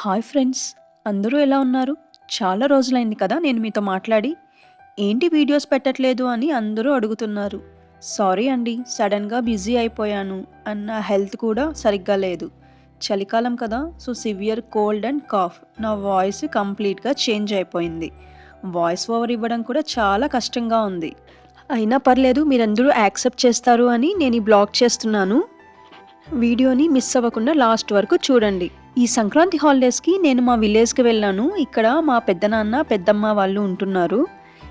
Hi friends అందరూ ఎలా ఉన్నారు? చాలా రోజులైంది కదా నేను మీతో మాట్లాడి. ఏంటి వీడియోస్ పెట్టట్లేదు అని అందరూ అడుగుతున్నారు. సారీ అండి సడన్గా బిజీ అయిపోయాను అన్న హెల్త్ కూడా సరిగ్గా లేదు. చలికాలం కదా so severe cold and cough. నా వాయిస్ కంప్లీట్గా చేంజ్ అయిపోయింది. వాయిస్ ఓవర్ ఇవ్వడం కూడా చాలా కష్టంగా ఉంది. అయినా పర్లేదు మీరందరూ యాక్సెప్ట్ చేస్తారు అని నేను ఈ బ్లాగ్ చేస్తున్నాను. వీడియోని మిస్ అవ్వకుండా లాస్ట్ వరకు చూడండి. ఈ సంక్రాంతి హాలిడేస్కి నేను మా విలేజ్కి వెళ్ళాను. ఇక్కడ మా పెద్దనాన్న పెద్దమ్మ వాళ్ళు ఉంటున్నారు.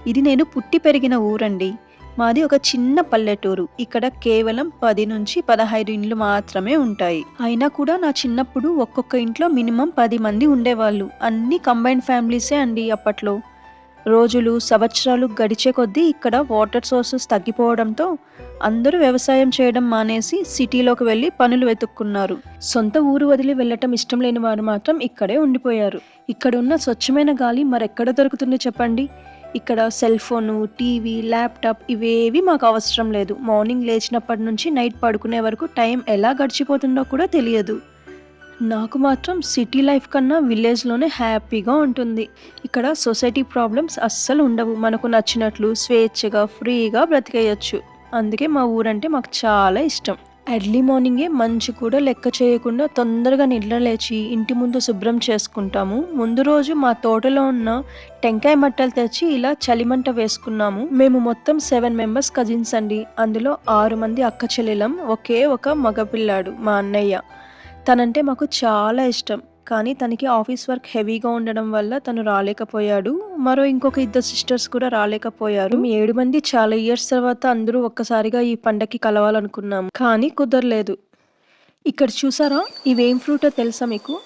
ఇది నేను పుట్టి పెరిగిన ఊరండి. మాది ఒక చిన్న పల్లెటూరు. ఇక్కడ కేవలం పది నుంచి పదహైదు ఇండ్లు మాత్రమే ఉంటాయి. అయినా కూడా నా చిన్నప్పుడు ఒక్కొక్క ఇంట్లో మినిమం పది మంది ఉండేవాళ్ళు. అన్ని కంబైన్డ్ ఫ్యామిలీసే అండి అప్పట్లో. రోజులు సంవత్సరాలు గడిచే కొద్దీ ఇక్కడ వాటర్ సోర్సెస్ తగ్గిపోవడంతో అందరూ వ్యవసాయం చేయడం మానేసి సిటీలోకి వెళ్ళి పనులు వెతుక్కున్నారు. సొంత ఊరు వదిలి వెళ్ళటం ఇష్టం లేని వారు మాత్రం ఇక్కడే ఉండిపోయారు. ఇక్కడ ఉన్న స్వచ్ఛమైన గాలి మరెక్కడ దొరుకుతుంది చెప్పండి? ఇక్కడ సెల్ ఫోను టీవీ ల్యాప్టాప్ ఇవేవి మాకు అవసరం లేదు. మార్నింగ్ లేచినప్పటి నుంచి నైట్ పడుకునే వరకు టైం ఎలా గడిచిపోతుందో కూడా తెలియదు. నాకు మాత్రం సిటీ లైఫ్ కన్నా విలేజ్లోనే హ్యాపీగా ఉంటుంది. ఇక్కడ సొసైటీ ప్రాబ్లమ్స్ అస్సలు ఉండవు. మనకు నచ్చినట్లు స్వేచ్ఛగా ఫ్రీగా బ్రతికేయచ్చు. అందుకే మా ఊరంటే మాకు చాలా ఇష్టం. ఎర్లీ మార్నింగే మంచు కూడా లెక్క చేయకుండా తొందరగా నిద్ర లేచి ఇంటి ముందు శుభ్రం చేసుకుంటాము. ముందు రోజు మా తోటలో ఉన్న టెంకాయ మట్టలు తెచ్చి ఇలా చలిమంట వేసుకున్నాము. మేము మొత్తం సెవెన్ మెంబర్స్ కజిన్స్ అండి. అందులో ఆరు మంది అక్క చెల్లెలం ఒకే ఒక మగపిల్లాడు మా అన్నయ్య. తనంటే మాకు చాలా ఇష్టం. కానీ తనకి ఆఫీస్ వర్క్ హెవీగా ఉండడం వల్ల తను రాలేకపోయాడు. మరో ఇంకొక ఇద్దరు సిస్టర్స్ కూడా రాలేకపోయారు. మేము. ఏడు మంది చాలా ఇయర్స్ తర్వాత అందరూ ఒక్కసారిగా ఈ పండక్కి కలవాలనుకున్నాం. కానీ కుదరలేదు. ఇక్కడ చూసారా? ఇవేం ఫ్రూటో తెలుసా మీకు?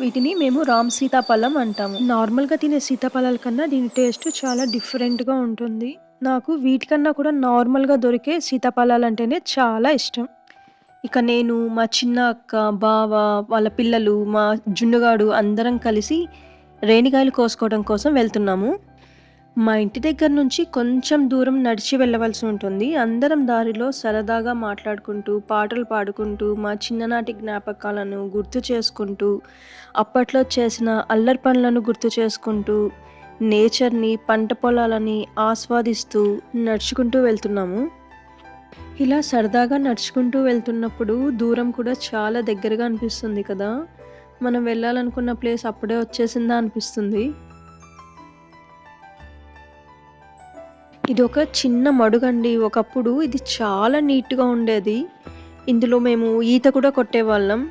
వీటిని మేము రామ్ సీతాఫలం అంటాము. నార్మల్గా తినే సీతాఫలాల కన్నా దీని టేస్ట్ చాలా డిఫరెంట్గా ఉంటుంది. నాకు వీటికన్నా కూడా నార్మల్గా దొరికే సీతాఫలాలు అంటేనే చాలా ఇష్టం. ఇక నేను మా చిన్న అక్క బావ వాళ్ళ పిల్లలు మా జున్నుగాడు అందరం కలిసి రేణిగాయలు కోసుకోవడం కోసం వెళ్తున్నాము. మా ఇంటి దగ్గర నుంచి కొంచెం దూరం నడిచి వెళ్ళవలసి ఉంటుంది. అందరం దారిలో సరదాగా మాట్లాడుకుంటూ పాటలు పాడుకుంటూ మా చిన్ననాటి జ్ఞాపకాలను గుర్తు చేసుకుంటూ అప్పట్లో చేసిన అల్లరి పనులను గుర్తు చేసుకుంటూ నేచర్ని పంట పొలాలని ఆస్వాదిస్తూ నడుచుకుంటూ వెళ్తున్నాము. ఇలా సరదాగా నడుచుకుంటూ వెళ్తున్నప్పుడు దూరం కూడా చాలా దగ్గరగా అనిపిస్తుంది కదా. మనం వెళ్ళాలనుకున్న ప్లేస్ అప్పుడే వచ్చేసిందా అనిపిస్తుంది. ఇది ఒక చిన్న మడుగండి. ఒకప్పుడు ఇది చాలా నీట్గా ఉండేది. ఇందులో మేము ఈత కూడా కొట్టేవాళ్ళం.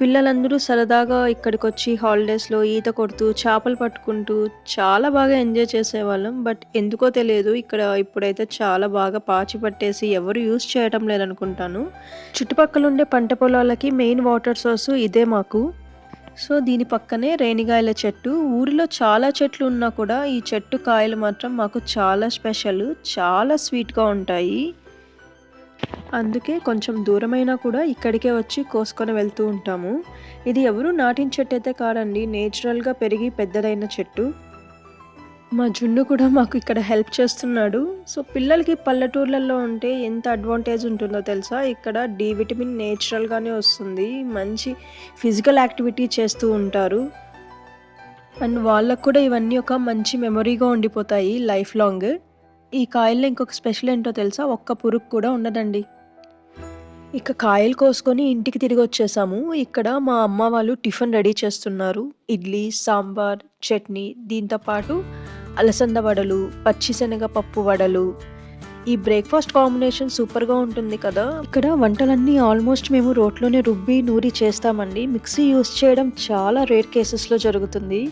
పిల్లలందరూ సరదాగా ఇక్కడికి వచ్చి హాలిడేస్లో ఈత కొడుతూ చేపలు పట్టుకుంటూ చాలా బాగా ఎంజాయ్ చేసేవాళ్ళం. బట్ ఎందుకో తెలియదు ఇక్కడ ఇప్పుడైతే చాలా బాగా పాచి పట్టేసి ఎవరు యూస్ చేయడం లేదనుకుంటాను. చుట్టుపక్కల ఉండే పంట పొలాలకి మెయిన్ వాటర్ సోర్స్ ఇదే మాకు. సో దీని పక్కనే రేణిగాయల చెట్టు. ఊరిలో చాలా చెట్లు ఉన్నా కూడా ఈ చెట్టు కాయలు మాత్రం మాకు చాలా స్పెషల్ చాలా స్వీట్గా ఉంటాయి. అందుకే కొంచెం దూరమైనా కూడా ఇక్కడికే వచ్చి కోసుకొని వెళ్తూ ఉంటాము. ఇది ఎవరు నాటిన చెట్టు అయితే కాదండి నేచురల్గా పెరిగి పెద్దదైన చెట్టు. మా జున్ను కూడా మాకు ఇక్కడ హెల్ప్ చేస్తున్నాడు. సో పిల్లలకి పల్లెటూర్లలో ఉంటే ఎంత అడ్వాంటేజ్ ఉంటుందో తెలుసా? ఇక్కడ డి విటమిన్ నేచురల్గానే వస్తుంది. మంచి ఫిజికల్ యాక్టివిటీ చేస్తూ ఉంటారు. అండ్ వాళ్ళకు కూడా ఇవన్నీ ఒక మంచి మెమొరీగా ఉండిపోతాయి లైఫ్ లాంగ్. ఈ కాయల్లో ఇంకొక స్పెషల్ ఏంటో తెలుసా? ఒక్క పురుగు కూడా ఉండదండి. ఇక కాయలు కోసుకొని ఇంటికి తిరిగి వచ్చేసాము. ఇక్కడ మా అమ్మ వాళ్ళు టిఫిన్ రెడీ చేస్తున్నారు. ఇడ్లీ సాంబార్ చట్నీ దీంతో పాటు అలసంద వడలు పచ్చిశనగ పప్పు వడలు. ఈ బ్రేక్ఫాస్ట్ కాంబినేషన్ సూపర్గా ఉంటుంది కదా? ఇక్కడ వంటలన్నీ ఆల్మోస్ట్ మేము రోట్లోనే రుబ్బి నూరి చేస్తామండి. మిక్సీ యూస్ చేయడం చాలా రేర్ కేసెస్లో జరుగుతుంది.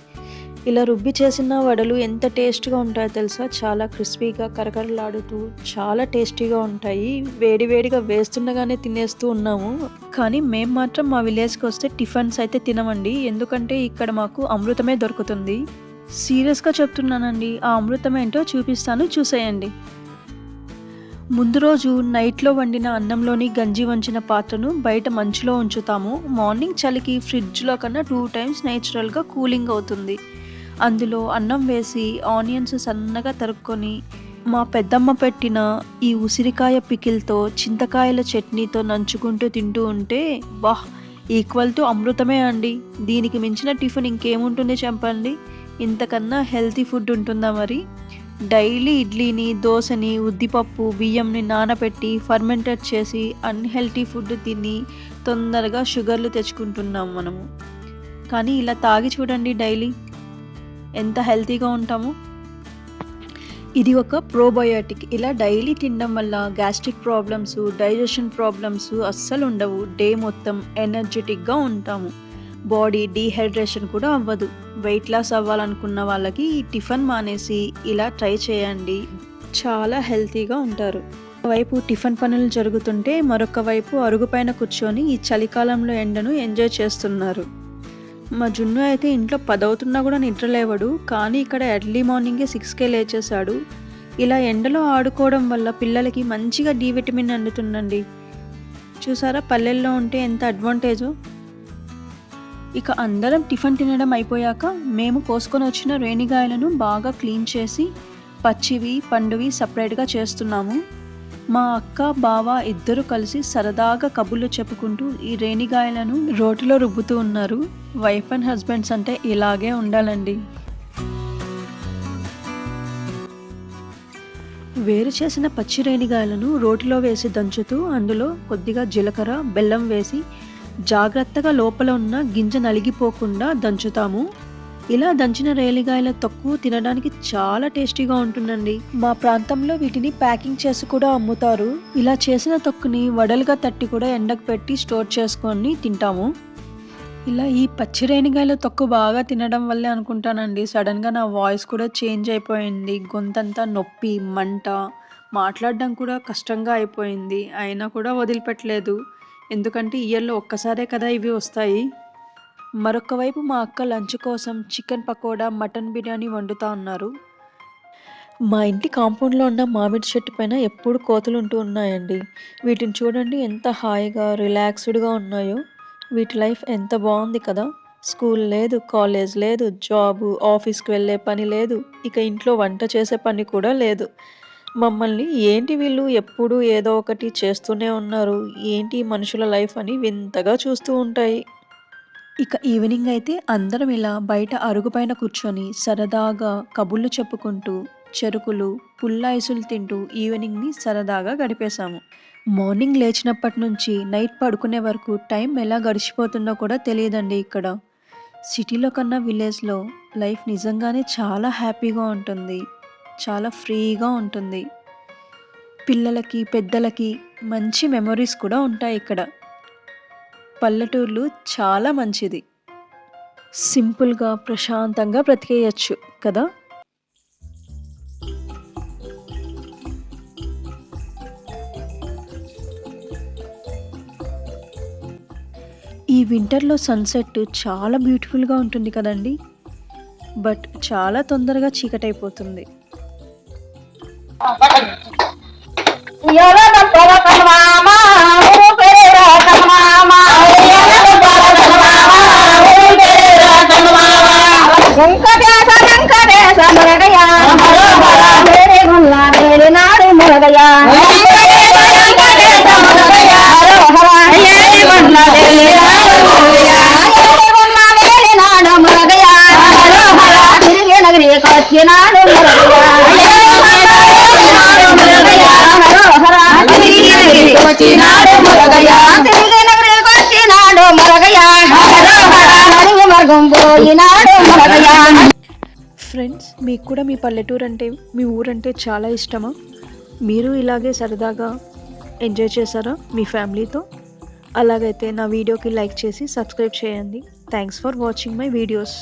ఇలా రుబ్బి చేసిన వడలు ఎంత టేస్ట్గా ఉంటాయో తెలుసా? చాలా క్రిస్పీగా కరకరలాడుతూ చాలా టేస్టీగా ఉంటాయి. వేడి వేడిగా వేస్తుండగానే తినేస్తూ ఉన్నాము. కానీ మేము మాత్రం మా విలేజ్కి వస్తే టిఫిన్స్ అయితే తినమండి. ఎందుకంటే ఇక్కడ మాకు అమృతమే దొరుకుతుంది. సీరియస్గా చెప్తున్నానండి. ఆ అమృతం ఏంటో చూపిస్తాను. చూసేయండి. ముందు రోజు నైట్లో వండిన అన్నంలోని గంజి వంచిన పాత్రను బయట మంచులో ఉంచుతాము. మార్నింగ్ చలికి ఫ్రిడ్జ్లో కన్నా టూ టైమ్స్ నేచురల్గా కూలింగ్ అవుతుంది. అందులో అన్నం వేసి ఆనియన్స్ సన్నగా తరుక్కొని మా పెద్దమ్మ పెట్టిన ఈ ఉసిరికాయ పికిల్తో చింతకాయల చట్నీతో నంచుకుంటూ తింటూ ఉంటే వాహ్ ఈక్వల్ టు అమృతమే అండి. దీనికి మించిన టిఫిన్ ఇంకేముంటుంది చెప్పండి? ఇంతకన్నా హెల్తీ ఫుడ్ ఉంటుందా మరి? డైలీ ఇడ్లీని దోశని ఉద్దిపప్పు బియ్యంని నానబెట్టి ఫర్మెంటెడ్ చేసి అన్హెల్తీ ఫుడ్ తిని తొందరగా షుగర్లు తెచ్చుకుంటున్నాం మనము. కానీ ఇలా తాగి చూడండి డైలీ. ఎంత హెల్తీగా ఉంటామో? ఇది ఒక ప్రోబయోటిక్. ఇలా డైలీ తినడం వల్ల గ్యాస్ట్రిక్ ప్రాబ్లమ్స్ డైజెషన్ ప్రాబ్లమ్స్ అస్సలు ఉండవు. డే మొత్తం ఎనర్జెటిక్గా ఉంటాము. బాడీ డీహైడ్రేషన్ కూడా అవ్వదు. వెయిట్ లాస్ అవ్వాలనుకున్న వాళ్ళకి ఈ టిఫిన్ మానేసి ఇలా ట్రై చేయండి. చాలా హెల్తీగా ఉంటారు. వైపు టిఫిన్ పనులు జరుగుతుంటే మరొక వైపు అరుగుపైన కూర్చొని ఈ చలికాలంలో ఎండను ఎంజాయ్ చేస్తున్నారు. మా జున్ను అయితే ఇంట్లో పదవుతున్నా కూడా నిద్రలేవడు కానీ ఇక్కడ ఎర్లీ మార్నింగే సిక్స్కే లేచేశాడు. ఇలా ఎండలో ఆడుకోవడం వల్ల పిల్లలకి మంచిగా డి విటమిన్ అందుతుందండి. చూసారా పల్లెల్లో ఉంటే ఎంత అడ్వాంటేజో? ఇక అందరం టిఫిన్ తినడం అయిపోయాక మేము కోసుకొని వచ్చిన రేణిగాయలను బాగా క్లీన్ చేసి పచ్చివి పండువి సపరేట్గా చేస్తున్నాము. మా అక్క బావ ఇద్దరు కలిసి సరదాగా కబుర్లు చెప్పుకుంటూ ఈ రేణిగాయలను రోటిలో రుబ్బుతూ ఉన్నారు. వైఫ్ అండ్ హస్బెండ్స్ అంటే ఇలాగే ఉండాలండి. వేరు చేసిన పచ్చి రేణిగాయలను రోటిలో వేసి దంచుతూ అందులో కొద్దిగా జీలకర్ర బెల్లం వేసి జాగ్రత్తగా లోపల ఉన్న గింజ నలిగిపోకుండా దంచుతాము. ఇలా దంచిన రేలిగాయల తక్కువ తినడానికి చాలా టేస్టీగా ఉంటుందండి. మా ప్రాంతంలో వీటిని ప్యాకింగ్ చేసి కూడా అమ్ముతారు. ఇలా చేసిన తొక్కుని వడలుగా తట్టి కూడా ఎండకు పెట్టి స్టోర్ చేసుకొని తింటాము. ఇలా ఈ పచ్చి రేణిగాయల తొక్కు బాగా తినడం వల్లే అనుకుంటానండి. సడన్గా నా వాయిస్ కూడా చేంజ్ అయిపోయింది. గొంతంతా నొప్పి మంట మాట్లాడడం కూడా కష్టంగా అయిపోయింది. అయినా కూడా వదిలిపెట్టలేదు. ఎందుకంటే ఇయర్లో ఒక్కసారే కదా ఇవి వస్తాయి. మరొక వైపు మా అక్క లంచ్ కోసం చికెన్ పకోడా మటన్ బిర్యానీ వండుతా ఉన్నారు. మా ఇంటి కాంపౌండ్లో ఉన్న మామిడి చెట్టు పైన ఎప్పుడు కోతులు ఉంటూ ఉన్నాయండి. వీటిని చూడండి ఎంత హాయిగా రిలాక్స్డ్గా ఉన్నాయో. వీటి లైఫ్ ఎంత బాగుంది కదా. స్కూల్ లేదు కాలేజ్ లేదు జాబు ఆఫీస్కి వెళ్ళే పని లేదు ఇక ఇంట్లో వంట చేసే పని కూడా లేదు. మమ్మల్ని ఏంటి వీళ్ళు ఎప్పుడు ఏదో ఒకటి చేస్తూనే ఉన్నారు. ఏంటి మనుషుల లైఫ్ అని వింతగా చూస్తూ ఉంటాయి. ఇక ఈవినింగ్ అయితే అందరం ఇలా బయట అరుగుపైన కూర్చొని సరదాగా కబుర్లు చెప్పుకుంటూ చెరుకులు పుల్లాయిసులు తింటూ ఈవినింగ్ని సరదాగా గడిపేశాము. మార్నింగ్ లేచినప్పటి నుంచి నైట్ పడుకునే వరకు టైం ఎలా గడిచిపోతుందో కూడా తెలియదండి ఇక్కడ. సిటీలో కన్నా విలేజ్లో లైఫ్ నిజంగానే చాలా హ్యాపీగా ఉంటుంది. చాలా ఫ్రీగా ఉంటుంది. పిల్లలకి పెద్దలకి మంచి మెమొరీస్ కూడా ఉంటాయి ఇక్కడ. పల్లెటూర్లు చాలా మంచిది. సింపుల్గా ప్రశాంతంగా బ్రతికేయచ్చు కదా? ఈ వింటర్లో సన్సెట్ చాలా బ్యూటిఫుల్గా ఉంటుంది కదండి? బట్ చాలా తొందరగా చీకటైపోతుంది. వెంకటేశ వెంకటేశ నాడు వెంకటేశ వేరే వేరే నాడు తిరిగి నగరికి వచ్చినాడు ఫ్రెండ్స్ మీకు కూడా మీ పల్లెటూరు అంటే మీ ఊరంటే చాలా ఇష్టమా? మీరు ఇలాగే సరదాగా ఎంజాయ్ చేశారా మీ ఫ్యామిలీతో? అలాగైతే నా వీడియోకి లైక్ చేసి సబ్స్క్రైబ్ చేయండి. Thanks for watching my videos